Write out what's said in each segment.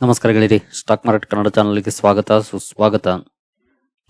ನಮಸ್ಕಾರ ಗೆಳೆಯರಿ stock market Kannada ಚಾನಲ್ಗೆ ಸ್ವಾಗತ, ಸುಸ್ವಾಗತ.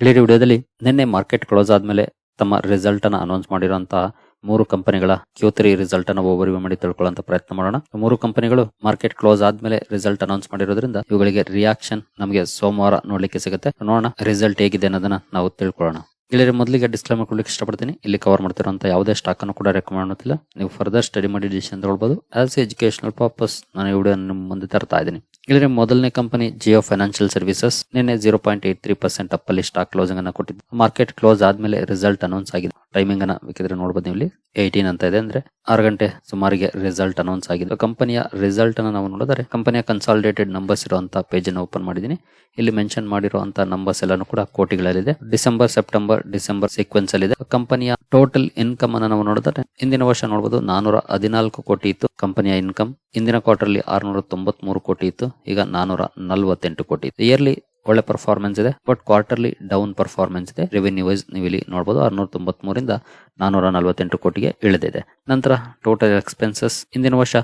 ಗೆಳೆಯರಿ ವಿಡಿಯೋದಲ್ಲಿ ನಿನ್ನೆ ಮಾರ್ಕೆಟ್ ಕ್ಲೋಸ್ ಆದ್ಮೇಲೆ ತಮ್ಮ ರಿಸಲ್ಟ್ ಅನ್ನ ಅನೌನ್ಸ್ ಮಾಡಿರುವಂತಹ ಮೂರು ಕಂಪನಿಗಳ ಕ್ಯೂ ತ್ರೀ ರಿಸಲ್ಟ್ ಅನ್ನು ಓವರ್ವ್ಯೂ ಮಾಡಿ ತಿಳ್ಕೊಳ್ಳುವಂತ ಪ್ರಯತ್ನ ಮಾಡೋಣ. ಮೂರು ಕಂಪನಿಗಳು ಮಾರ್ಕೆಟ್ ಕ್ಲೋಸ್ ಆದ್ಮೇಲೆ ರಿಸಲ್ಟ್ ಅನೌನ್ಸ್ ಮಾಡಿರೋದ್ರಿಂದ ಇವುಗಳಿಗೆ ರಿಯಾಕ್ಷನ್ ನಮಗೆ ಸೋಮವಾರ ನೋಡ್ಲಿಕ್ಕೆ ಸಿಗುತ್ತೆ. ನೋಡೋಣ ರಿಸಲ್ಟ್ ಹೇಗಿದೆ ಅನ್ನೋದನ್ನ ನಾವು ತಿಳ್ಕೊಳ್ಳೋಣ. ಗೆಳೆಯರಿ ಮೊದಲಿಗೆ ಡಿಸ್ಕ್ಲೇಮರ್ ಕೊಡ್ಲಿಕ್ಕೆ ಇಷ್ಟಪಡ್ತೀನಿ. ಇಲ್ಲಿ ಕವರ್ ಮಾಡ್ತಿರೋಂಥ ಯಾವುದೇ ಸ್ಟಾಕ್ ಅನ್ನು ಕೂಡ ರೆಕಮೆಂಡ್ ಮಾಡುತ್ತಿಲ್ಲ ನೀವು ಫರ್ದರ್ ಸ್ಟಡಿ ಮಾಡಿ ಡಿಸಿಷನ್ ತಗೊಳ್ಬೋದು. ಆಸ್ ಎಜುಕೇಶನಲ್ ಪರ್ಪಸ್ ನಾನು ಈ ವಿಡಿಯೋ ನಿಮ್ಮ ಮುಂದೆ ತರ್ತಾ ಇದ್ದೀನಿ. ಇಲ್ಲಿ ಮೊದಲನೇ ಕಂಪನಿ ಜಿಯೋ ಫೈನಾನ್ಷಿಯಲ್ ಸರ್ವಿಸಸ್ ನಿನ್ನೆ zero point eight three percent up ಅಲ್ಲಿ ಸ್ಟಾಕ್ ಕ್ಲೋಸಿಂಗ್ ಅನ್ನು ಕೊಟ್ಟಿದ್ದು. ಮಾರ್ಕೆಟ್ ಕ್ಲೋಸ್ ಆದ್ಮೇಲೆ ರಿಸಲ್ಟ್ ಅನೌನ್ಸ್ ಆಗಿದೆ. ಟೈಮಿಂಗ್ ಅನ್ನ ಬೇಕಿದ್ರೆ ನೋಡಬಹುದು ನೀವು ಇಲ್ಲಿ ಏಯ್ಟೀನ್ ಅಂತ ಇದೆ ಅಂದ್ರೆ ಆರು ಗಂಟೆ ಸುಮಾರಿಗೆ ರಿಸಲ್ಟ್ ಅನೌನ್ಸ್ ಆಗಿದೆ. ಕಂಪನಿಯ ರಿಸಲ್ಟ್ ಅನ್ನ ನಾವು ನೋಡಿದರೆ ಕಂಪನಿಯ ಕನ್ಸಾಲಿಡೇಟೆಡ್ ನಂಬರ್ಸ್ ಇರುವಂತ ಪೇಜ್ ಅನ್ನು ಓಪನ್ ಮಾಡಿದೀನಿ ಇಲ್ಲಿ ಮೆನ್ಷನ್ ಮಾಡಿರುವಂತಹ ನಂಬರ್ಸ್ ಎಲ್ಲಾನು ಕೂಡ ಕೋಟಿಗಳಲ್ಲಿದೆ. ಡಿಸೆಂಬರ್ ಸೆಪ್ಟೆಂಬರ್ ಡಿಸೆಂಬರ್ ಸೀಕ್ವೆನ್ಸ್ ಅಲ್ಲಿ ಇದೆ ಕಂಪನಿಯ ಟೋಟಲ್ ಇನ್ಕಮ್ ಅನ್ನ ನಾವು ನೋಡಿದ್ರೆ ಇಂದಿನ ವರ್ಷ ನೋಡಬಹುದು ನಾನೂರ ಹದಿನಾಲ್ಕು ಕೋಟಿ ಇತ್ತು. ಕಂಪನಿಯ ಇನ್ಕಮ್ ಇಂದಿನ ಅಲ್ಲಿ ಆರ್ನೂರ ತೊಂಬತ್ ಮೂರು ಕೋಟಿ ಇತ್ತು. ಈಗ ನಾನೂರ ನಲವತ್ತೆಂಟು ಕೋಟಿ ಇಯರ್ಲಿ ಒಳ್ಳೆ ಪರ್ಫಾರ್ಮೆನ್ಸ್ ಇದೆ. ಬಟ್ ಕ್ವಾರ್ಟರ್ಲಿ ಡೌನ್ ಪರ್ಫಾರ್ಮೆನ್ಸ್ ಇದೆ. ರೆವೆನ್ಯೂ ವೈಸ್ ನೀವು ಇಲ್ಲಿ ನೋಡಬಹುದು ಆರ್ನೂರ ತೊಂಬತ್ ಮೂರಿಂದ ನಾನೂರ ನಲವತ್ತೆಂಟು ಕೋಟಿಗೆ ಇಳಿದಿದೆ. ನಂತರ ಟೋಟಲ್ ಎಕ್ಸ್ಪೆನ್ಸಸ್ ಇಂದಿನ ವರ್ಷ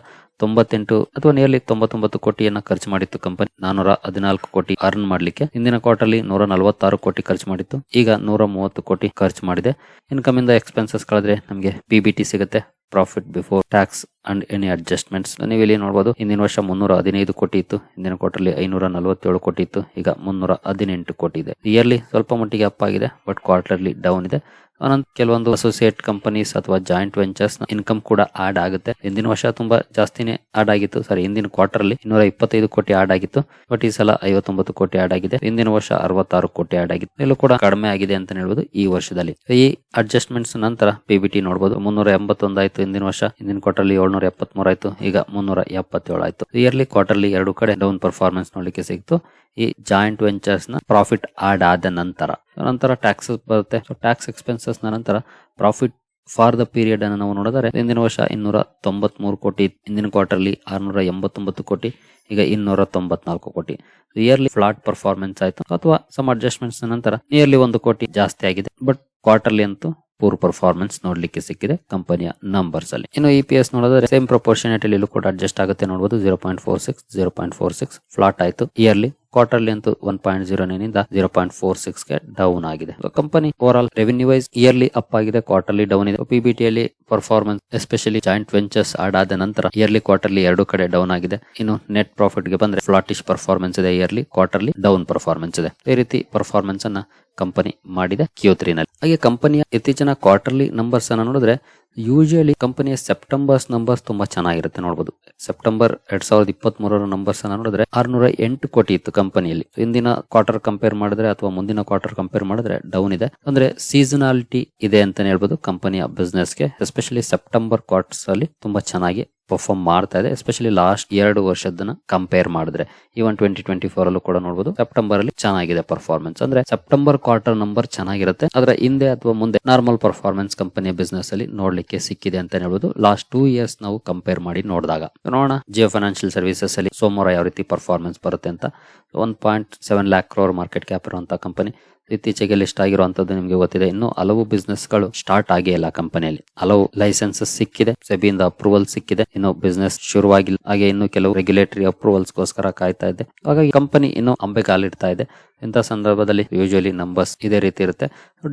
ತೊಂಬತ್ತೆಂಟು ಅಥವಾ ನಿಯರ್ಲಿ ತೊಂಬತ್ತೊಂಬತ್ತು ಕೋಟಿಯನ್ನ ಖರ್ಚು ಮಾಡಿತ್ತು ಕಂಪನಿ ನಾನೂರ ಹದಿನಾಲ್ಕು ಕೋಟಿ ಅರ್ನ್ ಮಾಡಲಿಕ್ಕೆ. ಇಂದಿನ ಕ್ವಾರ್ಟರ್ಲಿ ನೂರ ನಲವತ್ತಾರು ಕೋಟಿ ಖರ್ಚು ಮಾಡಿತ್ತು. ಈಗ ನೂರ ಮೂವತ್ತು ಕೋಟಿ ಖರ್ಚು ಮಾಡಿದೆ. ಇನ್ಕಮ್ ಇಂದ ಎಕ್ಸ್ಪೆನ್ಸಸ್ ಕಳೆದ್ರೆ ನಮಗೆ ಪಿ ಬಿ ಟಿ ಸಿಗುತ್ತೆ. Profit before tax and any adjustments ನೀವು ಇಲ್ಲಿ ನೋಡಬಹುದು ಹಿಂದಿನ ವರ್ಷ ಮುನ್ನೂರ ಹದಿನೈದು ಕೋಟಿ ಇತ್ತು ಇಂದಿನ ಕ್ವಾರ್ಟರ್ಲಿ ಐನೂರ ನಲವತ್ತೇಳು ಕೋಟಿ ಇತ್ತು, ಈಗ ಮುನ್ನೂರ ಹದಿನೆಂಟು ಕೋಟಿ ಇದೆ. ಇಯರ್ಲಿ ಸ್ವಲ್ಪ ಮಟ್ಟಿಗೆ ಅಪ್ ಆಗಿದೆ ಬಟ್ ಕ್ವಾರ್ಟರ್ಲಿ ಡೌನ್ ಇದೆ. ಅನಂತರ ಕೆಲವೊಂದು ಅಸೋಸಿಯೇಟ್ ಕಂಪನೀಸ್ ಅಥವಾ ಜಾಯಿಂಟ್ ವೆಂಚರ್ಸ್ ಇನ್ಕಮ್ ಕೂಡ ಆಡ್ ಆಗುತ್ತೆ. ಹಿಂದಿನ ವರ್ಷ ತುಂಬಾ ಜಾಸ್ತಿನೇ ಆಡ್ ಆಗಿತ್ತು. ಸಾರಿ ಹಿಂದಿನ ಕ್ವಾರ್ಟರ್ ಅಲ್ಲಿ ಇನ್ನೂರ ಇಪ್ಪತ್ತೈದು ಕೋಟಿ ಆಡ್ ಆಗಿತ್ತು. ಬಟ್ ಈ ಸಲ ಐವತ್ತೊಂಬತ್ತು ಕೋಟಿ ಆಡ್ ಆಗಿದೆ. ಹಿಂದಿನ ವರ್ಷ ಅರವತ್ತಾರು ಕೋಟಿ ಆಡ್ ಆಗಿತ್ತು. ಎಲ್ಲೂ ಕೂಡ ಕಡಿಮೆ ಆಗಿದೆ ಅಂತ ಹೇಳ್ಬೋದು ಈ ವರ್ಷದಲ್ಲಿ. ಈ ಅಡ್ಜಸ್ಟ್ಮೆಂಟ್ಸ್ ನಂತರ ಪಿಬಿಟಿ ನೋಡಬಹುದು ಮುನ್ನೂರ ಎಂಬತ್ತೊಂದು ಆಯ್ತು ಹಿಂದಿನ ವರ್ಷ. ಹಿಂದಿನ ಕ್ವಾರ್ಟರ್ ಅಲ್ಲಿ ಏಳ್ನೂರ ಎಪ್ಪತ್ಮೂರು ಆಯ್ತು ಈಗ ಮುನ್ನೂರ ಎಪ್ಪತ್ತೇಳು ಆಯ್ತು ಇಯರ್ಲಿ ಕ್ವಾರ್ಟರ್ಲಿ ಎರಡು ಕಡೆ ಡೌನ್ ಪರ್ಫಾರ್ಮೆನ್ಸ್ ನೋಡ್ಲಿಕ್ಕೆ ಸಿಕ್ತು. ಈ ಜಾಯಿಂಟ್ ವೆಂಚರ್ಸ್ನ ಪ್ರಾಫಿಟ್ ಆಡ್ ಆದ ನಂತರ ನಂತರ ಟ್ಯಾಕ್ಸಸ್ ಬರುತ್ತೆ. ಟ್ಯಾಕ್ಸ್ ಎಕ್ಸ್ಪೆನ್ಸಸ್ ನಂತರ ಪ್ರಾಫಿಟ್ ಫಾರ್ ದ ಪೀರಿಯಡ್ ಅನ್ನು ನಾವು ನೋಡಿದರೆ, ಹಿಂದಿನ ವರ್ಷ ಇನ್ನೂರ ತೊಂಬತ್ ಮೂರು ಕೋಟಿ, ಹಿಂದಿನ ಕ್ವಾರ್ಟರ್ಲಿ ಆರ್ನೂರ ಎಂಬತ್ತೊಂಬತ್ತು ಕೋಟಿ, ಈಗ ಇನ್ನೂರ ತೊಂಬತ್ನಾಲ್ಕು ಕೋಟಿ ಇಯರ್ಲಿ ಫ್ಲಾಟ್ ಪರ್ಫಾರ್ಮೆನ್ಸ್ ಆಯಿತು. ಅಥವಾ ಸಮ್ ಅಡ್ಜಸ್ಟ್ಮೆಂಟ್ಸ್ ನಂತರ ನಿಯರ್ಲಿ ಒಂದು ಕೋಟಿ ಜಾಸ್ತಿ ಆಗಿದೆ. ಬಟ್ ಕ್ವಾರ್ಟರ್ಲಿ ಅಂತೂ ಪೂರ್ ಪರ್ಫಾರ್ಮೆನ್ಸ್ ನೋಡ್ಲಿಕ್ಕೆ ಸಿಕ್ಕಿದೆ ಕಂಪನಿಯ ನಂಬರ್ಸ್ ಅಲ್ಲಿ. ಇನ್ನು ಇ ಪಿ ಎಸ್ ನೋಡಿದ್ರೆ ಸೇಮ್ ಪ್ರಪೋರ್ಷನೇಟ್ ಇಲ್ಲೂ ಕೂಡ ಅಡ್ಜಸ್ಟ್ ಆಗುತ್ತೆ ನೋಡಬಹುದು zero point four six zero point four six flat ಆಯಿತು. ಇಯರ್ಲಿ ಕ್ವಾರ್ಟರ್ಲಿ ಅಂತೂ ಒನ್ ಪಾಯಿಂಟ್ ಜೀರೋ ನೈನ್ ಇಂದ ಜೀರೋ ಪಾಯಿಂಟ್ ಫೋರ್ ಸಿಕ್ಸ್ಗೆ ಡೌನ್ ಆಗಿದೆ. Company overall revenue wise yearly up ಆಗಿದೆ ಕ್ವಾರ್ಟರ್ಲಿ ಡೌನ್ ಇದೆ. ಪಿಬಿಟಿ ಅಲ್ಲಿ performance especially joint ventures add ಆದ ನಂತರ ಇಯರ್ಲಿ ಕ್ವಾರ್ಟರ್ಲಿ ಎರಡು ಕಡೆ ಡೌನ್ ಆಗಿದೆ. ಇನ್ನು ನೆಟ್ ಪ್ರಾಫಿಟ್ಗೆ ಬಂದ್ರೆ ಫ್ಲಾಟಿಶ್ ಪರ್ಫಾರ್ಮೆನ್ಸ್ ಇದೆ ಇಯರ್ಲಿ ಕ್ವಾರ್ಟರ್ಲಿ ಡೌನ್ ಪರ್ಫಾರ್ಮೆನ್ಸ್ ಇದೆ. ಈ ರೀತಿ ಪರ್ಫಾರ್ಮೆನ್ಸ್ ಅನ್ನ ಕಂಪನಿ ಮಾಡಿದೆ ಕ್ಯೂ ನಲ್ಲಿ. ಹಾಗೆ ಕಂಪನಿಯ ಇತ್ತೀಚಿನ ಕ್ವಾರ್ಟರ್ಲಿ ನಂಬರ್ಸ್ ಅನ್ನ ನೋಡಿದ್ರೆ ಯೂಶುವಲಿ ಕಂಪನಿಯ ಸೆಪ್ಟೆಂಬರ್ಸ್ ನಂಬರ್ಸ್ ತುಂಬಾ ಚೆನ್ನಾಗಿರುತ್ತೆ ನೋಡಬಹುದು ಸೆಪ್ಟೆಂಬರ್ ಎರಡ್ ಸಾವಿರದ ಇಪ್ಪತ್ತ್ ಮೂರರ ನಂಬರ್ಸ್ ಅನ್ನ ನೋಡಿದ್ರೆ ಆರ್ನೂರ ಎಂಟು ಕೋಟಿ ಇತ್ತು ಕಂಪನಿಯಲ್ಲಿ ಹಿಂದಿನ ಕ್ವಾರ್ಟರ್ ಕಂಪೇರ್ ಮಾಡಿದ್ರೆ ಅಥವಾ ಮುಂದಿನ ಕ್ವಾರ್ಟರ್ ಕಂಪೇರ್ ಮಾಡಿದ್ರೆ ಡೌನ್ ಇದೆ. ಅಂದ್ರೆ ಸೀಸನಾಲಿಟಿ ಇದೆ ಅಂತಾನೆ ಹೇಳ್ಬೋದು ಕಂಪನಿಯ ಬಿಸ್ನೆಸ್ಗೆ. ಎಸ್ಪೆಷಲಿ ಸೆಪ್ಟೆಂಬರ್ ಕ್ವಾರ್ಟರ್ಸ್ ಅಲ್ಲಿ ತುಂಬಾ ಚೆನ್ನಾಗಿ ಪರ್ಫಾರ್ಮ್ ಮಾಡ್ತಾ ಇದೆ. ಎಸ್ಪೆಷಲಿ ಲಾಸ್ಟ್ ಎರಡು ವರ್ಷದನ್ನ ಕಂಪೇರ್ ಮಾಡಿದ್ರೆ. ಈವನ್ ಟ್ವೆಂಟಿ ಟ್ವೆಂಟಿ ಫೋರ್ ಅಲ್ಲೂ ಕೂಡ ನೋಡಬಹುದು ಸೆಪ್ಟೆಂಬರ್ ಅಲ್ಲಿ ಚೆನ್ನಾಗಿದೆ ಪರ್ಫಾರ್ಮೆನ್ಸ್ ಅಂದ್ರೆ ಸೆಪ್ಟೆಂಬರ್ ಕ್ವಾರ್ಟರ್ ನಂಬರ್ ಚೆನ್ನಾಗಿರುತ್ತೆ. ಅದರ ಹಿಂದೆ ಅಥವಾ ಮುಂದೆ ನಾರ್ಮಲ್ ಪರ್ಫಾರ್ಮೆನ್ಸ್ ಕಂಪನಿಯ ಬಿಸ್ನೆಸ್ ಅಲ್ಲಿ ನೋಡ್ಲಿಕ್ಕೆ ಸಿಕ್ಕಿದೆ ಅಂತ ಹೇಳ್ಬೋದು. ಲಾಸ್ಟ್ ಟೂ ಇಯರ್ಸ್ ನಾವು ಕಂಪೇರ್ ಮಾಡಿ ನೋಡಿದಾಗ. ನೋಡೋಣ. ಜಿಯೋ ಫೈನಾನ್ಷಿಯಲ್ ಸರ್ವಿಸಸ್ ಅಲ್ಲಿ ಸೋಮವಾರ ಯಾವ ರೀತಿ ಪರ್ಫಾರ್ಮೆನ್ಸ್ ಬರುತ್ತೆ ಅಂತ. One point seven lakh crore market cap ಇರುವಂತಹ ಕಂಪನಿ ಇತ್ತೀಚೆಗೆ ಲಿಸ್ಟ್ ಆಗಿರುವಂತದ್ದು ನಿಮಗೆ ಗೊತ್ತಿದೆ. ಇನ್ನು ಹಲವು ಬಿಸ್ನೆಸ್ಗಳು ಸ್ಟಾರ್ಟ್ ಆಗೇ ಇಲ್ಲ ಕಂಪನಿಯಲ್ಲಿ ಹಲವು ಲೈಸೆನ್ಸಸ್ ಸಿಕ್ಕಿದೆ, ಸೆಬಿಯಿಂದ ಅಪ್ರೂವಲ್ ಸಿಕ್ಕಿದೆ. ಇನ್ನು ಬಿಸ್ನೆಸ್ ಶುರುವಾಗಿಲ್ಲ. ಹಾಗೆ ಇನ್ನು ಕೆಲವು ರೆಗ್ಯುಲೇಟರಿ ಅಪ್ರೂವಲ್ಸ್ ಗೋಸ್ಕರ ಕಾಯ್ತಾ ಇದೆ ಹಾಗಾಗಿ ಕಂಪನಿ ಇನ್ನು ಅಂಬೆ ಕಾಲಿಡ್ತಾ ಇದೆ. ಇಂಥ ಸಂದರ್ಭದಲ್ಲಿ ಯೂಶಲಿ ನಂಬರ್ಸ್ ಇದೇ ರೀತಿ ಇರುತ್ತೆ.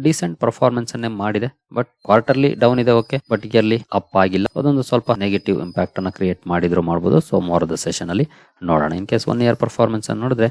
ಡಿಸೆಂಟ್ ಪರ್ಫಾರ್ಮೆನ್ಸ್ ಅನ್ನೇ ಮಾಡಿದೆ. ಬಟ್ ಕ್ವಾರ್ಟರ್ಲಿ ಡೌನ್ ಇದೆ ಓಕೆ ಬಟ್ ಇಯರ್ಲಿ ಅಪ್ ಆಗಿಲ್ಲ. ಅದೊಂದು ಸ್ವಲ್ಪ ನೆಗೆಟಿವ್ ಇಂಪ್ಯಾಕ್ಟ್ ಅನ್ನ ಕ್ರಿಯೇಟ್ ಮಾಡಿದ್ರು ಮಾಡಬಹುದು ಸೋಮವಾರದ ಸೆಷನ್ ಅಲ್ಲಿ ನೋಡೋಣ. In case one year performance ಅನ್ನು ನೋಡಿದ್ರೆ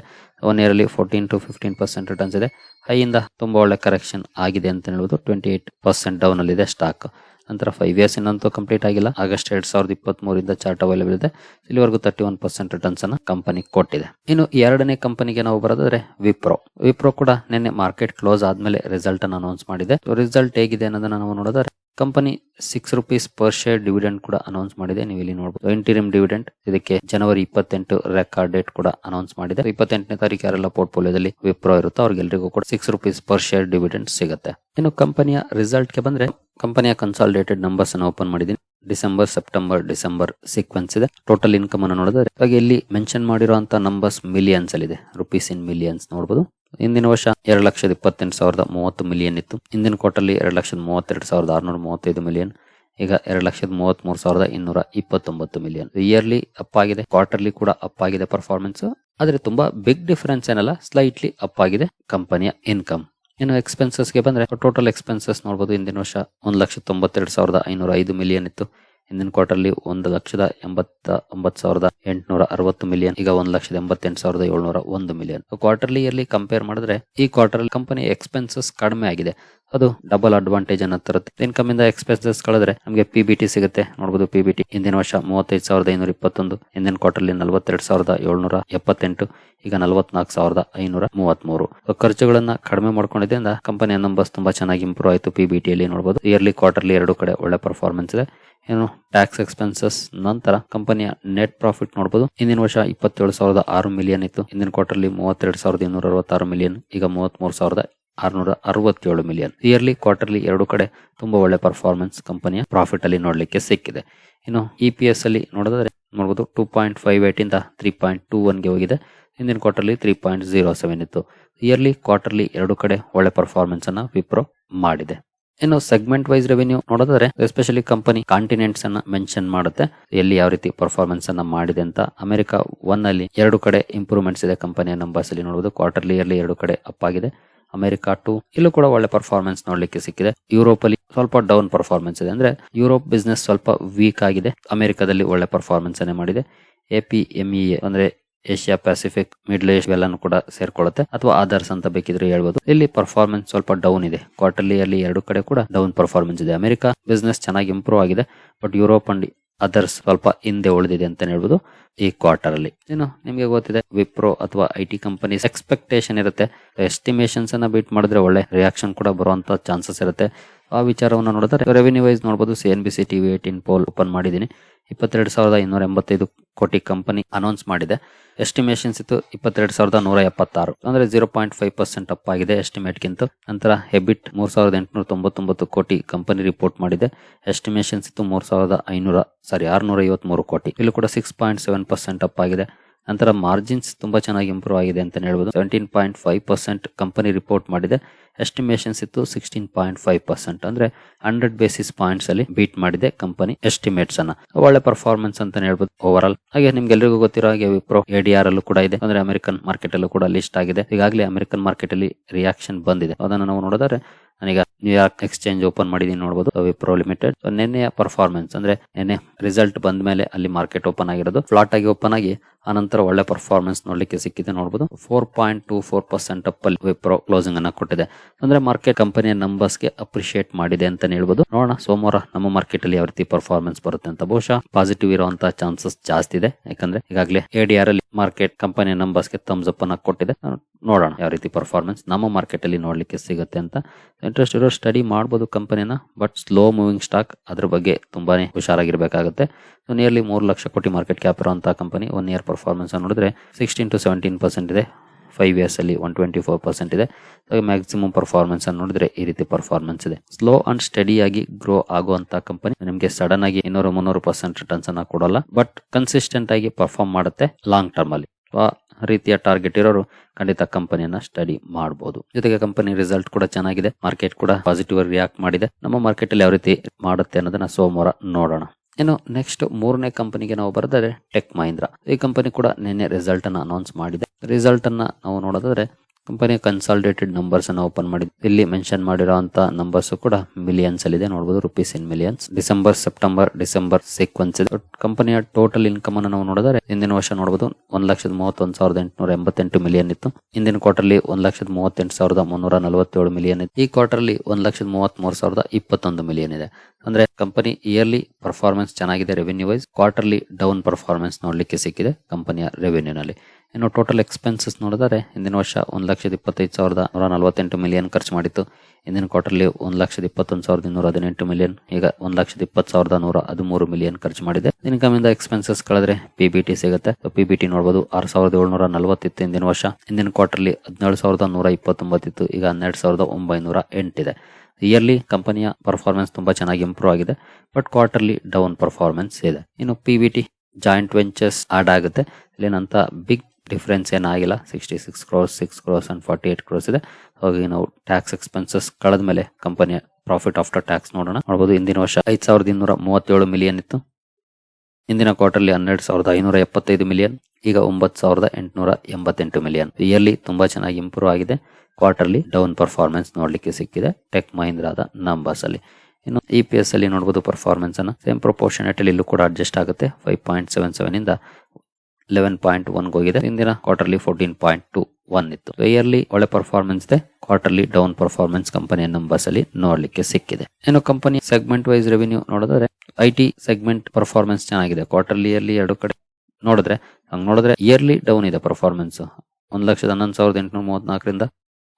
ಒನ್ ಇಯರ್ ಅಲ್ಲಿ fourteen to fifteen percent returns ಇದೆ. ಹೈಯಿಂದ ತುಂಬಾ ಒಳ್ಳೆ ಕರೆಕ್ಷನ್ ಆಗಿದೆ ಅಂತ ಹೇಳ್ಬೋದು. ಟ್ವೆಂಟಿ ಏಟ್ ಪರ್ಸೆಂಟ್ ಡೌನ್ ಅಲ್ಲಿ ಇದೆ ಸ್ಟಾಕ್ ನಂತರ ಫೈವ್ ಇಯರ್ಸ್ ಇನ್ನಂತೂ ಕಂಪ್ಲೀಟ್ ಆಗಿಲ್ಲ. ಆಗಸ್ಟ್ ಎರಡ್ ಸಾವಿರದ ಇಪ್ಪತ್ತ್ ಮೂರಿಂದ ಚಾರ್ಟ್ ಅವೈಲೇಬಲ್ ಇದೆ. ಇಲ್ಲಿವರೆಗೂ ತರ್ಟಿ ಒನ್ ಪರ್ಸೆಂಟ್ ರಿಟರ್ನ್ಸ್ ಅನ್ನ ಕಂಪನಿ ಕೊಟ್ಟಿದೆ. ಇನ್ನು ಎರಡನೇ ಕಂಪನಿಗೆ ನಾವು ಬರೋದಾದ್ರೆ ವಿಪ್ರೋ ವಿಪ್ರೋ ಕೂಡ ನಿನ್ನೆ ಮಾರ್ಕೆಟ್ ಕ್ಲೋಸ್ ಆದ್ಮೇಲೆ ರಿಸಲ್ಟ್ ಅನ್ನು ಅನೌನ್ಸ್ ಮಾಡಿದೆ. ರಿಸಲ್ಟ್ ಹೇಗಿದೆ ಅನ್ನೋದನ್ನ ನಾವು ನೋಡಿದ್ರೆ company six rupees per share dividend ಕೂಡ ಅನೌನ್ಸ್ ಮಾಡಿದೆ. ನೀವು ಇಲ್ಲಿ ನೋಡಬಹುದು ಇಂಟೀರಿಯಂ ಡಿವಿಡೆಂಡ್ ಇದಕ್ಕೆ ಜನವರಿ ಇಪ್ಪತ್ತೆಂಟು ರೆಕಾರ್ಡ್ ಡೇಟ್ ಕೂಡ ಅನೌನ್ಸ್ ಮಾಡಿದೆ. ಇಪ್ಪತ್ತೆಂಟನೇ ತಾರೀಕು ಯಾರೆಲ್ಲ ಪೋರ್ಟ್ಫೋಲಿಯೋದಲ್ಲಿ ವಿಪ್ರೋ ಇರುತ್ತೋ ಅವ್ರಿಗೆಲ್ಲರಿಗೂ ಕೂಡ six rupees per share dividend ಸಿಗುತ್ತೆ. ಇನ್ನು ಕಂಪನಿಯ ರಿಸಲ್ಟ್ಗೆ ಬಂದ್ರೆ ಕಂಪನಿಯ ಕನ್ಸಾಲಿಡೇಟೆಡ್ ನಂಬರ್ಸ್ ಅನ್ನು ಓಪನ್ ಮಾಡಿದ್ದೀನಿ. ಡಿಸೆಂಬರ್, ಸೆಪ್ಟೆಂಬರ್, ಡಿಸೆಂಬರ್ ಸೀಕ್ವೆನ್ಸ್ ಇದೆ. ಟೋಟಲ್ ಇನ್ಕಮ್ ಅನ್ನು ನೋಡಿದ್ರೆ ಹಾಗೆ ಇಲ್ಲಿ ಮೆನ್ಷನ್ ಮಾಡಿರುವಂತಹ ನಂಬರ್ಸ್ ಮಿಲಿಯನ್ಸ್ ಅಲ್ಲಿ ಇದೆ ರುಪೀಸ್ ಇನ್ ಮಿಲಿಯನ್ಸ್ ನೋಡಬಹುದು ಹಿಂದಿನ ವರ್ಷ ಎರಡು ಲಕ್ಷದ ಇಪ್ಪತ್ತೆಂಟು ಸಾವಿರದ ಮೂವತ್ತು ಮಿಲಿಯನ್ ಇತ್ತು. ಹಿಂದಿನ ಕ್ವಾರ್ಟರ್ಲಿ ಎರಡು ಲಕ್ಷದ ಮೂವತ್ತೆರಡು ಸಾವಿರದ ಆರುನೂರ ಮೂವತ್ತೈದು ಮಿಲಿಯನ್ ಈಗ ಎರಡು ಲಕ್ಷದ ಮೂವತ್ತ್ ಮೂರು ಸಾವಿರದ ಇನ್ನೂರ ಇಪ್ಪತ್ತೊಂಬತ್ತು ಮಿಲಿಯನ್ ಇಯರ್ಲಿ ಅಪ್ ಆಗಿದೆ. ಕ್ವಾರ್ಟರ್ಲಿ ಕೂಡ ಅಪ್ ಆಗಿದೆ ಪರ್ಫಾರ್ಮೆನ್ಸ್ ಆದರೆ ತುಂಬಾ ಬಿಗ್ ಡಿಫರೆನ್ಸ್ ಏನಲ್ಲ ಸ್ಲೈಟ್ಲಿ ಅಪ್ ಆಗಿದೆ ಕಂಪನಿಯ ಇನ್ಕಮ್ ಇನ್ನು ಎಕ್ಸ್ಪೆನ್ಸಸ್ಗೆ ಬಂದ್ರೆ ಟೋಟಲ್ ಎಕ್ಸ್ಪೆನ್ಸಸ್ ನೋಡಬಹುದು ಹಿಂದಿನ ವರ್ಷ ಒಂದು ಲಕ್ಷ ತೊಂಬತ್ತೆರಡು ಸಾವಿರದ ಐನೂರ ಐದು ಮಿಲಿಯನ್ ಇತ್ತು. ಹಿಂದಿನ ಕ್ವಾರ್ಟರ್ಲಿ ಒಂದು ಲಕ್ಷದ ಎಂಬತ್ತ ಒಂಬತ್ತು ಸಾವಿರದ ಎಂಟುನೂರ ಅರವತ್ತು ಮಿಲಿಯನ್ ಈಗ ಒಂದು ಲಕ್ಷದ ಎಂಬತ್ತೆಂಟು ಸಾವಿರದ ಏಳ್ನೂರ ಒಂದು ಮಿಲಿಯನ್ ಕ್ವಾರ್ಟರ್ಲಿ ಇಯರ್ಲಿ ಕಂಪೇರ್ ಮಾಡಿದ್ರೆ ಈ ಕ್ವಾರ್ಟರ್ ಕಂಪನಿ ಎಕ್ಸ್ಪೆನ್ಸಸ್ ಕಡಿಮೆ ಆಗಿದೆ. ಅದು ಡಬಲ್ ಅಡ್ವಾಂಟೇಜ್ ಅನ್ನ ತರುತ್ತೆ ಇನ್ಕಮ್ ಇಂದ ಎಕ್ಸ್ಪೆನ್ಸಸ್ ಕಳೆದ್ರೆ ನಮಗೆ ಪಿ ಬಿ ಟಿ ಸಿಗುತ್ತೆ. ನೋಡಬಹುದು ಪಿ ಬಿ ಟಿ ಹಿಂದಿನ ವರ್ಷ ಮೂವತ್ತೈದು ಸಾವಿರದ ಐನೂರ ಇಪ್ಪತ್ತೊಂದು, ಹಿಂದಿನ ಕ್ವಾರ್ಟರ್ಲಿ ನಲವತ್ತೆರಡು ಸಾವಿರದ ಏಳ್ನೂರ ಎಪ್ಪತ್ತೆಂಟು, ಈಗ ನಲವತ್ನಾಲ್ಕು ಸಾವಿರದ ಐನೂರ ಮೂವತ್ಮೂರು. ಖರ್ಚುಗಳನ್ನ ಕಡಿಮೆ ಮಾಡ್ಕೊಂಡಿದ್ದರಿಂದ ಕಂಪನಿಯ ನಂಬರ್ಸ್ ತುಂಬಾ ಚೆನ್ನಾಗಿ ಇಂಪ್ರೂವ್ ಆಯಿತು ಪಿ ಬಿ ಟಿಯಲ್ಲಿ ನೋಡಬಹುದು ಇಯರ್ಲಿ ಕ್ವಾರ್ಟರ್ಲಿ ಎರಡು ಕಡೆ ಒಳ್ಳೆ ಪರ್ಫಾರ್ಮೆನ್ಸ್ ಇದೆ. ಏನು ಟ್ಯಾಕ್ಸ್ ಎಕ್ಸ್ಪೆನ್ಸಸ್ ನಂತರ ಕಂಪನಿಯ ನೆಟ್ ಪ್ರಾಫಿಟ್ ನೋಡಬಹುದು ಹಿಂದಿನ ವರ್ಷ ಇಪ್ಪತ್ತೇಳು ಸಾವಿರದ ಆರು ಮಿಲಿಯನ್ ಇತ್ತು. ಹಿಂದಿನ ಕ್ವಾರ್ಟರ್ಲಿ ಮೂವತ್ತೆರಡು ಸಾವಿರದ ಇನ್ನೂರ ಅರವತ್ತಾರು ಮಿಲಿಯನ್ ಈಗ ಮೂವತ್ಮೂರು ಸಾವಿರದ ಆರ್ನೂರ ಅರವತ್ತೇಳು ಮಿಲಿಯನ್ ಇಯರ್ಲಿ ಕ್ವಾರ್ಟರ್ಲಿ ಎರಡು ಕಡೆ ತುಂಬಾ ಒಳ್ಳೆ ಪರ್ಫಾರ್ಮೆನ್ಸ್ ಕಂಪನಿಯ ಪ್ರಾಫಿಟ್ ಅಲ್ಲಿ ನೋಡಲಿಕ್ಕೆ ಸಿಕ್ಕಿದೆ. ಇನ್ನು ಇ ಪಿ ಎಸ್ ಅಲ್ಲಿ ನೋಡಿದ್ರೆ ನೋಡಬಹುದು ಟೂ ಪಾಯಿಂಟ್ ಫೈವ್ ಏಟ್ ಇಂದ ತ್ರೀ ಪಾಯಿಂಟ್ ಟೂ ಒನ್ಗೆ ಹೋಗಿದೆ. ಹಿಂದಿನ quarterly three point zero seven ಇತ್ತು. ಇಯರ್ಲಿ ಕ್ವಾರ್ಟರ್ಲಿ ಎರಡು ಕಡೆ ಒಳ್ಳೆ ಪರ್ಫಾರ್ಮೆನ್ಸ್ ಅನ್ನ ವಿಪ್ರೋ ಮಾಡಿದೆ. ಇನ್ನು ಸೆಗ್ಮೆಂಟ್ ವೈಸ್ ರೆವೆನ್ಯೂ ನೋಡಿದ್ರೆ ಎಸ್ಪೆಷಲಿ ಕಂಪನಿ ಕಾಂಟಿನೆಂಟ್ಸ್ ಅನ್ನ ಮೆನ್ಷನ್ ಮಾಡುತ್ತೆ. ಎಲ್ಲಿ ಯಾವ ರೀತಿ ಪರ್ಫಾರ್ಮೆನ್ಸ್ ಅನ್ನ ಮಾಡಿದೆ ಅಂತ. ಅಮೆರಿಕ ಒನ್ ಅಲ್ಲಿ ಎರಡು ಕಡೆ ಇಂಪ್ರೂವ್ಮೆಂಟ್ಸ್ ಇದೆ ಕಂಪನಿಯ ನಂಬರ್ಸ್ ಅಲ್ಲಿ ನೋಡಬಹುದು ಕ್ವಾರ್ಟರ್ಲಿ ಇಯರ್ಲಿ ಎರಡು ಕಡೆ ಅಪ್ ಆಗಿದೆ. ಅಮೆರಿಕ ಟು ಇಲ್ಲೂ ಕೂಡ ಒಳ್ಳೆ ಪರ್ಫಾರ್ಮೆನ್ಸ್ ನೋಡ್ಲಿಕ್ಕೆ ಸಿಕ್ಕಿದೆ. ಯುರೋಪ್ ಅಲ್ಲಿ ಸ್ವಲ್ಪ ಡೌನ್ ಪರ್ಫಾರ್ಮೆನ್ಸ್ ಇದೆ. ಅಂದ್ರೆ ಯುರೋಪ್ ಬಿಸ್ನೆಸ್ ಸ್ವಲ್ಪ ವೀಕ್ ಆಗಿದೆ. ಅಮೆರಿಕದಲ್ಲಿ ಒಳ್ಳೆ ಪರ್ಫಾರ್ಮೆನ್ಸ್ ಅನ್ನೇ ಮಾಡಿದೆ. A P M E E ಅಂದ್ರೆ ಏಷ್ಯಾ ಪೆಸಿಫಿಕ್ ಮಿಡ್ಲ್ ಈಸ್ಟ್ ಕೂಡ ಸೇರ್ಕೊಳ್ಳುತ್ತೆ. ಅಥವಾ ಅದರ್ಸ್ ಅಂತ ಬೇಕಿದ್ರೆ ಹೇಳ್ಬೋದು. ಇಲ್ಲಿ ಪರ್ಫಾರ್ಮೆನ್ಸ್ ಸ್ವಲ್ಪ ಡೌನ್ ಇದೆ. ಕ್ವಾರ್ಟರ್ಲಿ ಅಲ್ಲಿ ಎರಡು ಕಡೆ ಕೂಡ ಡೌನ್ ಪರ್ಫಾರ್ಮೆನ್ಸ್ ಇದೆ. ಅಮೆರಿಕ ಬಿಸ್ನೆಸ್ ಚೆನ್ನಾಗಿ ಇಂಪ್ರೂವ್ ಆಗಿದೆ. ಬಟ್ ಯುರೋಪ್ ಅಂಡ್ ಅದರ್ಸ್ ಸ್ವಲ್ಪ ಹಿಂದೆ ಉಳಿದಿದೆ ಅಂತ ಹೇಳ್ಬೋದು ಈ ಕ್ವಾರ್ಟರ್ ಅಲ್ಲಿ. ಏನು ನಿಮಗೆ ಗೊತ್ತಿದೆ ವಿಪ್ರೋ ಅಥವಾ ಐ ಟಿ ಕಂಪನೀಸ್ ಎಕ್ಸ್ಪೆಕ್ಟೇಷನ್ ಇರುತ್ತೆ. ಎಸ್ಟಿಮೇಷನ್ಸ್ ಅನ್ನ ಬೀಟ್ ಮಾಡಿದ್ರೆ ಒಳ್ಳೆ ರಿಯಾಕ್ಷನ್ ಕೂಡ ಬರುವಂತ ಚಾನ್ಸಸ್ ಇರುತ್ತೆ. ಆ ವಿಚಾರವನ್ನು ನೋಡಿದ್ರೆ ರೆವೆನ್ಯೂ ವೈಸ್ ನೋಡಬಹುದು C N B C TV eighteen poll open ಮಾಡಿದ್ದೀನಿ. ಇಪ್ಪತ್ತೆರಡು ಸಾವಿರದ ಇನ್ನೂರ ಎಂಬತ್ತೈದು ಕೋಟಿ ಕಂಪನಿ ಅನೌನ್ಸ್ ಮಾಡಿದೆ. ಎಸ್ಟಿಮೇಷನ್ಸ್ ಇತ್ತು ಇಪ್ಪತ್ತೆರಡು ಸಾವಿರದ ನೂರ ಎಪ್ಪತ್ತಾರು. ಅಂದ್ರೆ zero point five percent up ಆಗಿದೆ ಎಸ್ಟಿಮೇಟ್ ಗಿಂತ. ನಂತರ ಹೆಬಿಟ್ ಮೂರ್ ಸಾವಿರದ ಎಂಟುನೂರ ತೊಂಬತ್ತೊಂಬತ್ತು ಕೋಟಿ ಕಂಪನಿ ರಿಪೋರ್ಟ್ ಮಾಡಿದೆ. ಎಸ್ಟಿಮೇಷನ್ಸ್ ಇತ್ತು ಮೂರ್ ಸಾವಿರದ ಐನೂರ ಸಾರಿ ಆರ್ನೂರ ಐವತ್ಮೂರು ಕೋಟಿ. ಇಲ್ಲಿ ಕೂಡ six point seven percent up ಆಗಿದೆ. ನಂತರ ಮಾರ್ಜಿನ್ಸ್ ತುಂಬಾ ಚೆನ್ನಾಗಿ ಇಂಪ್ರೂವ್ ಆಗಿದೆ ಅಂತ ಹೇಳ್ಬೋದು. Seventeen point five percent company report ಮಾಡಿದೆ. ಎಸ್ಟಿಮೇಷನ್ಸ್ ಇತ್ತು ಸಿಕ್ಸ್ಟೀನ್ ಪಾಯಿಂಟ್ ಫೈವ್ ಪರ್ಸೆಂಟ್ ಅಂದ್ರೆ ಹಂಡ್ರೆಡ್ ಬೇಸಿಸ್ ಪಾಯಿಂಟ್ಸ್ ಅಲ್ಲಿ ಬೀಟ್ ಮಾಡಿದೆ ಕಂಪನಿ ಎಸ್ಟಿಮೇಟ್ಸ್ ಅನ್ನ. ಒಳ್ಳೆ ಪರ್ಫಾರ್ಮೆನ್ಸ್ ಅಂತ ಹೇಳ್ಬೋದು ಓವರ್ ಆಲ್ ಹಾಗೆ ನಿಮ್ಗೆ ಎಲ್ಲರಿಗೂ ಗೊತ್ತಿರೋ ಹಾಗೆ ವಿಪ್ರೋ ಎಡಿಆರ್ ಅಲ್ಲೂ ಕೂಡ ಇದೆ. ಅಂದ್ರೆ ಅಮೆರಿಕನ್ ಮಾರ್ಕೆಟ್ ಅಲ್ಲೂ ಕೂಡ ಲಿಸ್ಟ್ ಆಗಿದೆ. ಈಗಾಗಲೇ ಅಮೆರಿಕನ್ ಮಾರ್ಕೆಟ್ ಅಲ್ಲಿ ರಿಯಾಕ್ಷನ್ ಬಂದಿದೆ. ಅದನ್ನು ನಾವು ನೋಡಿದ್ರೆ ನನಗೆ ನ್ಯೂಯಾರ್ಕ್ ಎಕ್ಸ್ಚೇಂಜ್ ಓಪನ್ ಮಾಡಿದೀನಿ ನೋಡಬಹುದು ವಿಪ್ರೋ ಲಿಮಿಟೆಡ್ ನಿನ್ನೆಯ ಪರ್ಫಾರ್ಮೆನ್ಸ್ ಅಂದ್ರೆ ನಿನ್ನೆ ರಿಸಲ್ಟ್ ಬಂದ ಮೇಲೆ ಅಲ್ಲಿ ಮಾರ್ಕೆಟ್ ಓಪನ್ ಆಗಿರೋದು. ಫ್ಲಾಟ್ ಆಗಿ ಓಪನ್ ಆಗಿ ಆನಂತರ ಒಳ್ಳೆ ಪರ್ಫಾರ್ಮೆನ್ಸ್ ನೋಡ್ಲಿಕ್ಕೆ ಸಿಕ್ಕಿದೆ ನೋಡಬಹುದು four point two four percent up ಅಲ್ಲಿ ವಿಪ್ರೋ ಕ್ಲೋಸಿಂಗ್ ಅನ್ನ ಕೊಟ್ಟಿದೆ. ಅಂದ್ರೆ ಮಾರ್ಕೆಟ್ ಕಂಪನಿಯ ನಂಬರ್ಸ್ಗೆ ಅಪ್ರಿಶಿಯೇಟ್ ಮಾಡಿದೆ ಅಂತ ಹೇಳ್ಬೋದು. ನೋಡೋಣ, ಸೋಮವಾರ ನಮ್ಮ ಮಾರ್ಕೆಟ್ ಅಲ್ಲಿ ಯಾವ ರೀತಿ ಪರ್ಫಾರ್ಮೆನ್ಸ್ ಬರುತ್ತೆ ಅಂತ ಬಹುಶಃ ಪಾಸಿಟಿವ್ ಇರುವಂತಹ ಚಾನ್ಸಸ್ ಜಾಸ್ತಿ ಇದೆ. ಯಾಕಂದ್ರೆ ಈಗಾಗಲೇ ಎಡಿಆರ್ ಅಲ್ಲಿ ಮಾರ್ಕೆಟ್ ಕಂಪನಿಯ ನಂಬರ್ಸ್ಗೆ ಥಮ್ಸ್ ಅಪ್ ಅನ್ನ ಕೊಟ್ಟಿದೆ. ನೋಡೋಣ ಯಾವ ರೀತಿ ಪರ್ಫಾರ್ಮೆನ್ಸ್ ನಮ್ಮ ಮಾರ್ಕೆಟ್ ಅಲ್ಲಿ ನೋಡ್ಲಿಕ್ಕೆ ಸಿಗುತ್ತೆ ಅಂತ. ಇಂಟ್ರೆಸ್ಟ್ ಇರೋ ಸ್ಟಡಿ ಮಾಡಬಹುದು ಕಂಪನಿನ ಬಟ್ ಸ್ಲೋ ಮೂವಿಂಗ್ ಸ್ಟಾಕ್ ಅದ್ರ ಬಗ್ಗೆ ತುಂಬಾನೇ ಹುಷಾರಾಗಿರ್ಬೇಕಾಗುತ್ತೆ. ಸೊ ನಿಯರ್ಲಿ ಮೂರು ಲಕ್ಷ ಕೋಟಿ ಮಾರ್ಕೆಟ್ ಕ್ಯಾಪ್ ಇರುವಂತಹ ಕಂಪನಿ ಒನ್ ಇಯರ್ ಪರ್ಫಾರ್ಮೆನ್ಸ್ ನೋಡಿದ್ರೆ ಸಿಕ್ಸ್ಟೀನ್ ಟು ಸೆವೆಂಟೀನ್ ಪರ್ಸೆಂಟ್ ಇದೆ. ಫೈವ್ ಇಯರ್ಸ್ ಅಲ್ಲಿ ಒನ್ ಟ್ವೆಂಟಿ ಫೋರ್ ಪರ್ಸೆಂಟ್ ಇದೆ ಮ್ಯಾಕ್ಸಿಮಮ್ ಪರ್ಫಾರ್ಮೆನ್ಸ್ ಅನ್ನು ನೋಡಿದ್ರೆ ಈ ರೀತಿ ಪರ್ಫಾರ್ಮೆನ್ಸ್ ಇದೆ. ಸ್ಲೋ ಅಂಡ್ ಸ್ಟಡಿ ಆಗಿ ಗ್ರೋ ಆಗುವಂತ ಕಂಪನಿ ನಿಮಗೆ ಸಡನ್ ಆಗಿ ಇನ್ನೂರು ಮುನ್ನೂರು ಪರ್ಸೆಂಟ್ ರಿಟರ್ನ್ಸ್ ಅನ್ನ ಕೊಡಲ್ಲ. ಬಟ್ ಕನ್ಸಿಸ್ಟೆಂಟ್ ಆಗಿ ಪರ್ಫಾರ್ಮ್ ಮಾಡುತ್ತೆ ಲಾಂಗ್ ಟರ್ಮ್ ಅಲ್ಲಿ. ರೀತಿಯ ಟಾರ್ಗೆಟ್ ಇರೋರು ಖಂಡಿತ ಕಂಪನಿಯನ್ನ ಸ್ಟಡಿ ಮಾಡಬಹುದು ಜೊತೆಗೆ ಕಂಪನಿ ರಿಸಲ್ಟ್ ಕೂಡ ಚೆನ್ನಾಗಿದೆ. ಮಾರ್ಕೆಟ್ ಕೂಡ ಪಾಸಿಟಿವ್ ಆಗಿ ರಿಯಾಕ್ಟ್ ಮಾಡಿದೆ. ನಮ್ಮ ಮಾರ್ಕೆಟ್ ಅಲ್ಲಿ ಯಾವ ರೀತಿ ಮಾಡುತ್ತೆ ಅನ್ನೋದನ್ನ ಸೋಮವಾರ ನೋಡೋಣ. ಇನ್ನು ನೆಕ್ಸ್ಟ್ ಮೂರನೇ ಕಂಪನಿಗೆ ನಾವು ಬರೆದರೆ ಟೆಕ್ ಮಹೀಂದ್ರ ಈ ಕಂಪನಿ ಕೂಡ ನಿನ್ನೆ ರಿಸಲ್ಟ್ ಅನ್ನ ಅನೌನ್ಸ್ ಮಾಡಿದೆ. ರಿಸಲ್ಟ್ ಅನ್ನ ನಾವು ನೋಡೋದಾದ್ರೆ ಕಂಪನಿಯ ಕನ್ಸಾಲಿಡೇಟೆಡ್ ನಂಬರ್ಸ್ ಅನ್ನು ಓಪನ್ ಮಾಡಿ, ಇಲ್ಲಿ ಮೆನ್ಷನ್ ಮಾಡಿರುವಂತ ನಂಬರ್ಸ್ ಕೂಡ ಮಿಲಿಯನ್ಸ್ ಅಲ್ಲಿ ಇದೆ ನೋಡಬಹುದು rupees in millions December September December sequence ಇದೆ ಕಂಪನಿಯ ಟೋಟಲ್ ಇನ್ಕಮ್ ಅನ್ನು ನಾವು ನೋಡಿದ್ರೆ ಹಿಂದಿನ ವರ್ಷ ನೋಡಬಹುದು ಒಂದ್ ಲಕ್ಷದ ಮೂವತ್ತೊಂದು ಸಾವಿರದ ಎಂಟುನೂರ ಎಂಬತ್ತೆಂಟು ಮಿಲಿಯನ್ ಇತ್ತು. ಹಿಂದಿನ ಕ್ವಾರ್ಟರ್ಲಿ ಒಂದ್ ಲಕ್ಷದ ಮೂವತ್ತೆಂಟು ಸಾವಿರದ ಮುನ್ನೂರ ನಲವತ್ತೇಳು ಮಿಲಿಯನ್ ಇತ್ತು. ಈ ಕ್ವಾರ್ಟರ್ಲಿ ಒಂದ್ ಲಕ್ಷದ ಮೂವತ್ತ್ ಮೂರು ಸಾವಿರದ ಇಪ್ಪತ್ತೊಂದು ಮಿಲಿಯನ್ ಇದೆ. ಅಂದ್ರೆ ಕಂಪನಿ ಇಯರ್ಲಿ ಪರ್ಫಾರ್ಮೆನ್ಸ್ ಚೆನ್ನಾಗಿದೆ revenue wise quarterly down performance ನೋಡ್ಲಿಕ್ಕೆ ಸಿಕ್ಕಿದೆ ಕಂಪನಿಯ ರೆವೆನ್ಯೂನಲ್ಲಿ ಇನ್ನು ಟೋಟಲ್ ಎಕ್ಸ್ಪೆನ್ಸಸ್ ನೋಡಿದರೆ ಹಿಂದಿನ ವರ್ಷ ಒಂದು ಲಕ್ಷದ ಇಪ್ಪತ್ತೈದು ಸಾವಿರದ ನೂರ ನಲವತ್ತೆಂಟು ಮಿಲಿಯನ್ ಖರ್ಚು ಮಾಡಿತ್ತು. ಹಿಂದಿನ ಕ್ವಾರ್ಟರ್ಲಿ ಒಂದು ಲಕ್ಷದ ಇಪ್ಪತ್ತೊಂದು ಸಾವಿರದ ಇನ್ನೂರ ಹದಿನೆಂಟು ಮಿಲಿಯನ್ ಈಗ ಒಂದು ಲಕ್ಷದ ಇಪ್ಪತ್ತು ಸಾವಿರದ ನೂರ ಹದಿಮೂರು ಮಿಲಿಯನ್ ಖರ್ಚು ಮಾಡಿದೆ. ಇನ್ಕಮ್ ಇಂದ ಎಕ್ಸ್ಪೆನ್ಸಸ್ ಕಳೆದ್ರೆ ಪಿ ಬಿ ಟಿ ಸಿಗುತ್ತೆ. ಪಿ ಬಿ ಟಿ ನೋಡಬಹುದು ಆರು ಸಾವಿರದ ಏಳ್ನೂರ ನಲವತ್ತಿತ್ತು ಹಿಂದಿನ ವರ್ಷ. ಹಿಂದಿನ ಕ್ವಾರ್ಟರ್ಲಿ ಹದಿನೇಳು ಸಾವಿರದ ನೂರ ಇಪ್ಪತ್ತೊಂಬತ್ತಿತ್ತು ಈಗ ಹನ್ನೆರಡು ಸಾವಿರದ ಒಂಬೈನೂರ ಎಂಟಿದೆ. ಇಯರ್ಲಿ ಕಂಪನಿಯ ಪರ್ಫಾರ್ಮೆನ್ಸ್ ತುಂಬಾ ಚೆನ್ನಾಗಿ ಇಂಪ್ರೂವ್ ಆಗಿದೆ. ಬಟ್ ಕ್ವಾರ್ಟರ್ಲಿ ಡೌನ್ ಪರ್ಫಾರ್ಮೆನ್ಸ್ ಇದೆ. ಇನ್ನು P B T joint ventures add ಆಗುತ್ತೆ. ಇಲ್ಲೇನಂತ ಬಿಗ್ ಡಿಫ್ರೆನ್ಸ್ ಏನಾಗಿಲ್ಲ. Sixty six crores six crores and forty eight crores ಇದೆ. ಹಾಗಾಗಿ ನಾವು ಟ್ಯಾಕ್ಸ್ ಎಕ್ಸ್ಪೆನ್ಸಸ್ ಕಳೆದ ಮೇಲೆ ಕಂಪನಿಯ ಪ್ರಾಫಿಟ್ ಆಫ್ಟರ್ ಟ್ಯಾಕ್ಸ್ ನೋಡೋಣ. ನೋಡಬಹುದು ಹಿಂದಿನ ವರ್ಷ ಐದು ಸಾವಿರದ ಇನ್ನೂರ ಮೂವತ್ತೇಳು ಮಿಲಿಯನ್ ಇತ್ತು. ಇಂದಿನ ಕ್ವಾರ್ಟರ್ಲಿ ಹನ್ನೆರಡು ಸಾವಿರದ ಐನೂರ ಎಪ್ಪತ್ತೈದು ಮಿಲಿಯನ್ ಈಗ ಒಂಬತ್ತು ಸಾವಿರದ ಎಂಟುನೂರ ಎಂಬತ್ತೆಂಟು ಮಿಲಿಯನ್ ಇಯರ್ಲಿ ತುಂಬಾ ಚೆನ್ನಾಗಿ ಇಂಪ್ರೂವ್ ಆಗಿದೆ. ಕ್ವಾರ್ಟರ್ಲಿ ಡೌನ್ ಪರ್ಫಾರ್ಮೆನ್ಸ್ ನೋಡಲಿಕ್ಕೆ ಸಿಕ್ಕಿದೆ. ಟೆಕ್ ಮಹೀಂದ್ರಾದ ನಂಬರ್ಸ್ ಅಲ್ಲಿ. ಇನ್ನು ಇ ಪಿ ಎಸ್ ಅಲ್ಲಿ ನೋಡಬಹುದು ಪರ್ಫಾರ್ಮೆನ್ಸ್ ಅನ್ನ. ಸೇಮ್ ಪ್ರೊಪೋರ್ಷನೇಟ್ ಅಲ್ಲಿ ಇಲ್ಲೂ ಕೂಡ ಅಡ್ಜಸ್ಟ್ ಆಗುತ್ತೆ. ಫೈವ್ ಪಾಯಿಂಟ್ ಸೆವೆನ್ ಸೆವೆನ್ ಇಂದ ಲೆವೆನ್ ಪಾಯಿಂಟ್ ಒನ್ ಹೋಗಿದೆ. ಹಿಂದಿನ quarterly fourteen point two one ಇತ್ತು. ಇಯರ್ಲಿ ಒಳ್ಳೆ ಪರ್ಫಾರ್ಮೆನ್ಸ್ ಇದೆ. ಕ್ವಾರ್ಟರ್ಲಿ ಡೌನ್ ಪರ್ಫಾರ್ಮೆನ್ಸ್ ಕಂಪನಿಯ ನಂಬರ್ಸ್ ಅಲ್ಲಿ ನೋಡ್ಲಿಕ್ಕೆ ಸಿಕ್ಕಿದೆ. ಇನ್ನು ಕಂಪನಿ ಸೆಗ್ಮೆಂಟ್ ವೈಸ್ ರೆವಿನ್ಯೂ ನೋಡಿದ್ರೆ ಐ ಟಿ ಸೆಗ್ಮೆಂಟ್ ಪರ್ಫಾರ್ಮೆನ್ಸ್ ಚೆನ್ನಾಗಿದೆ. ಕ್ವಾರ್ಟರ್ಲಿ ಇಯರ್ಲಿ ಎರಡು ಕಡೆ ನೋಡಿದ್ರೆ, ಹಂಗೆ ನೋಡಿದ್ರೆ ಇಯರ್ಲಿ ಡೌನ್ ಇದೆ ಪರ್ಫಾರ್ಮೆನ್ಸ್ ಒಂದು ಲಕ್ಷದ ಹನ್ನೊಂದು ಸಾವಿರದ ಎಂಟುನೂರ ಮೂವತ್ನಾಲ್ಕರಿಂದ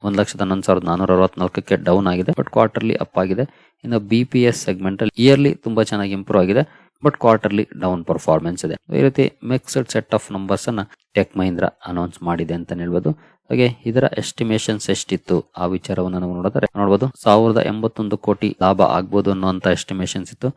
ಒಂದು ಲಕ್ಷದ ಹನ್ನೊಂದು ಸಾವಿರದ ನಾನೂರ ಅರವತ್ನಾಲ್ಕಕ್ಕೆ ಡೌನ್ ಆಗಿದೆ. ಬಟ್ ಕ್ವಾರ್ಟರ್ಲಿ ಅಪ್ ಆಗಿದೆ. ಇನ್ನು ಬಿ ಪಿ ಎಸ್ ಸೆಗ್ಮೆಂಟ್ ಅಲ್ಲಿ ಇಯರ್ಲಿ ತುಂಬಾ ಚೆನ್ನಾಗಿ ಇಂಪ್ರೂವ್ ಆಗಿದೆ. ಬಟ್ ಕ್ವಾರ್ಟರ್ಲಿ ಡೌನ್ ಪರ್ಫಾರ್ಮೆನ್ಸ್ ಇದೆ. ಈ ರೀತಿ ಮಿಕ್ಸ್ಡ್ ಸೆಟ್ ಆಫ್ ನಂಬರ್ಸ್ ಅನ್ನ ಟೆಕ್ ಮಹೀಂದ್ರ ಅನೌನ್ಸ್ ಮಾಡಿದೆ ಅಂತ ಹೇಳ್ಬೋದು. ಹಾಗೆ ಇದರ ಎಸ್ಟಿಮೇಷನ್ಸ್ ಎಷ್ಟಿತ್ತು ಆ ವಿಚಾರವನ್ನು ನಾವು ನೋಡಿದ್ರೆ ನೋಡಬಹುದು ಸಾವಿರದ ಎಂಬತ್ತೊಂದು ಕೋಟಿ ಲಾಭ ಆಗ್ಬೋದು ಅನ್ನುವಂತ ಎಸ್ಟಿಮೇಷನ್ಸ್ ಇತ್ತು.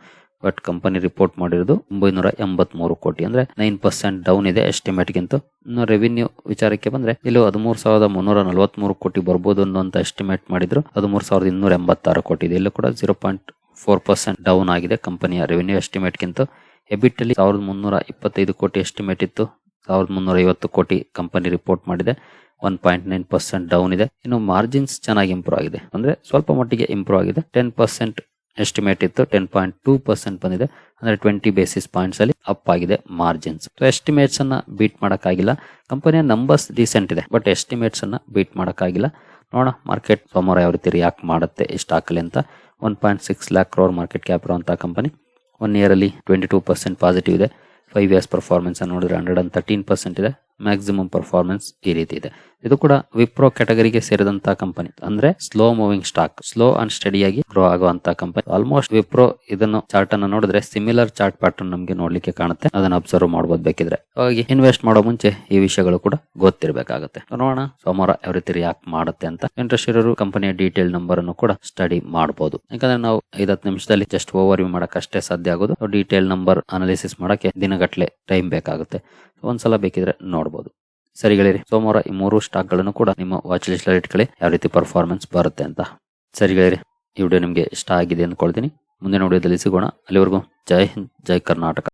ಬಟ್ ಕಂಪನಿ ರಿಪೋರ್ಟ್ ಮಾಡಿರೋದು ಒಂಬೈನೂರ ಎಂಬತ್ಮೂರು ಕೋಟಿ. ಅಂದ್ರೆ ನೈನ್ ಪರ್ಸೆಂಟ್ ಡೌನ್ ಇದೆ ಎಸ್ಟಿಮೇಟ್ ಗಿಂತ. ಇನ್ನು ರೆವಿನ್ಯೂ ವಿಚಾರಕ್ಕೆ ಬಂದ್ರೆ ಇಲ್ಲಿ ಹದಿಮೂರು ಸಾವಿರದ ಮುನ್ನೂರ ನಲವತ್ಮೂರು ಕೋಟಿ ಬರ್ಬೋದು ಅನ್ನುವಂತ ಎಸ್ಟಿಮೇಟ್ ಮಾಡಿದ್ರು. ಹದಿಮೂರು ಸಾವಿರದ ಇನ್ನೂರ ಎಂಬತ್ತಾರು ಕೋಟಿ ಇದೆ. ಇಲ್ಲೂ ಕೂಡ zero point four percent down ಆಗಿದೆ ಕಂಪನಿಯ ರೆವಿನ್ಯೂ ಎಸ್ಟಿಮೇಟ್ಗಿಂತ ಗಿಂತ. ಎಬಿಟ್ ಅಲ್ಲಿ ಸಾವಿರದ ಮುನ್ನೂರ ಇಪ್ಪತ್ತೈದು ಕೋಟಿ ಎಸ್ಟಿಮೇಟ್ ಇತ್ತು. ಸಾವಿರದ ಮುನ್ನೂರ ಐವತ್ತು ಕೋಟಿ ಕಂಪನಿ ರಿಪೋರ್ಟ್ ಮಾಡಿದೆ. One point nine percent down ಇದೆ. ಇನ್ನು ಮಾರ್ಜಿನ್ಸ್ ಚೆನ್ನಾಗಿ ಇಂಪ್ರೂವ್ ಆಗಿದೆ. ಅಂದ್ರೆ ಸ್ವಲ್ಪ ಮಟ್ಟಿಗೆ ಇಂಪ್ರೂವ್ ಆಗಿದೆ. ಟೆನ್ ಪರ್ಸೆಂಟ್ ಎಸ್ಟಿಮೇಟ್ ಇತ್ತು. ಟೆನ್ ಪಾಯಿಂಟ್ ಟೂ ಪರ್ಸೆಂಟ್ ಬಂದಿದೆ. ಅಂದ್ರೆ ಟ್ವೆಂಟಿ ಬೇಸಿಸ್ ಪಾಯಿಂಟ್ಸ್ ಅಲ್ಲಿ ಅಪ್ ಆಗಿದೆ ಮಾರ್ಜಿನ್ಸ್ ಎಸ್ಟಿಮೇಟ್ಸ್ ಅನ್ನ ಬೀಟ್ ಮಾಡಕ್ಕಾಗಿಲ್ಲ. ಕಂಪನಿಯ ನಂಬರ್ಸ್ ರೀಸೆಂಟ್ ಇದೆ. ಬಟ್ ಎಸ್ಟಿಮೇಟ್ಸ್ ಅನ್ನ ಬೀಟ್ ಮಾಡಕ್ಕಾಗಿಲ್ಲ. ನೋಡೋಣ. ಮಾರ್ಕೆಟ್ ಸೋಮವಾರ ಯಾವ ರೀತಿ ರಿಯಾಕ್ಟ್ ಮಾಡುತ್ತೆ ಹಾಕಲಿ ಅಂತ. One point six lakh crore market cap ಇರುವಂತ ಕಂಪನಿ ಒನ್ ಇಯರ್ ಅಲ್ಲಿ ಟ್ವೆಂಟಿ ಟೂ ಪರ್ಸೆಂಟ್ ಪಾಸಿಟಿವ್ ಇದೆ ಫೈವ್ ಇಯರ್ಸ್ ಪರ್ಫಾರ್ಮೆನ್ಸ್ ನೋಡಿದ್ರೆ ಹಂಡ್ರೆಡ್ ಅಂಡ್ ತರ್ಟೀನ್ ಪರ್ಸೆಂಟ್ ಇದೆ. ಮ್ಯಾಕ್ಸಿಮಮ್ ಪರ್ಫಾರ್ಮೆನ್ಸ್ ಈ ರೀತಿ ಇದೆ. ಇದು ಕೂಡ ವಿಪ್ರೋ ಕ್ಯಾಟಗರಿಗೆ ಸೇರಿದಂತ ಕಂಪನಿ ಅಂದ್ರೆ slow moving stock slow and ಸ್ಟಡಿಯಾಗಿ grow ಆಗುವಂತ ಕಂಪನಿ ಆಲ್ಮೋಸ್ಟ್ ವಿಪ್ರೋ ಇದನ್ನು ಚಾರ್ಟ್ ಅನ್ನು ನೋಡಿದ್ರೆ ಸಿಮಿಲರ್ ಚಾರ್ಟ್ ಪ್ಯಾಟರ್ನ್ ನಮಗೆ ನೋಡ್ಲಿಕ್ಕೆ ಕಾಣುತ್ತೆ. ಅದನ್ನ ಅಬ್ಸರ್ವ್ ಮಾಡಬಹುದು ಬೇಕಿದ್ರೆ. ಹಾಗಾಗಿ ಇನ್ವೆಸ್ಟ್ ಮಾಡೋ ಮುಂಚೆ ಈ ವಿಷಯಗಳು ಕೂಡ ಗೊತ್ತಿರಬೇಕಾಗುತ್ತೆ. ನೋಡೋಣ ಸೋಮವಾರ ರೀತಿ ರಿಯಾಕ್ಟ್ ಮಾಡುತ್ತೆ ಅಂತ. ಇಂಟ್ರೆಸ್ಟ್ ಇರೋರು ಕಂಪನಿಯ ಡೀಟೇಲ್ ನಂಬರ್ ಅನ್ನು ಕೂಡ ಸ್ಟಡಿ ಮಾಡಬಹುದು ಯಾಕಂದ್ರೆ ನಾವು ಐದತ್ತು ನಿಮಿಷದಲ್ಲಿ ಜಸ್ಟ್ ಓವರ್ ವ್ಯೂ ಮಾಡಕ್ ಅಷ್ಟೇ ಸಾಧ್ಯ ಆಗೋದು. ಡೀಟೇಲ್ ನಂಬರ್ ಅನಾಲಿಸಿಸ್ ಮಾಡಕ್ಕೆ ದಿನಗಟ್ಲೆ ಟೈಮ್ ಬೇಕಾಗುತ್ತೆ. ಒಂದ್ಸಲ ಬೇಕಿದ್ರೆ ನೋಡಬಹುದು ಸರಿಗಳಿರಿ ಸೋಮವಾರ ಈ ಮೂರು ಸ್ಟಾಕ್ಗಳನ್ನು ಕೂಡ ನಿಮ್ಮ ವಾಚ್ ಲಿಸ್ಟ್ ಇಟ್ಕೊಳ್ಳಿ. ಯಾವ ರೀತಿ ಪರ್ಫಾರ್ಮೆನ್ಸ್ ಬರುತ್ತೆ ಅಂತ. ಸರಿಗಳಿರಿ ಈ ವಿಡಿಯೋ ನಿಮಗೆ ಇಷ್ಟ ಆಗಿದೆ ಅಂದ್ಕೊಳ್ತೀನಿ. ಮುಂದಿನ ವಿಡಿಯೋದಲ್ಲಿ ಸಿಗೋಣ. ಅಲ್ಲಿವರೆಗೂ ಜೈ ಹಿಂದ್, ಜೈ ಕರ್ನಾಟಕ.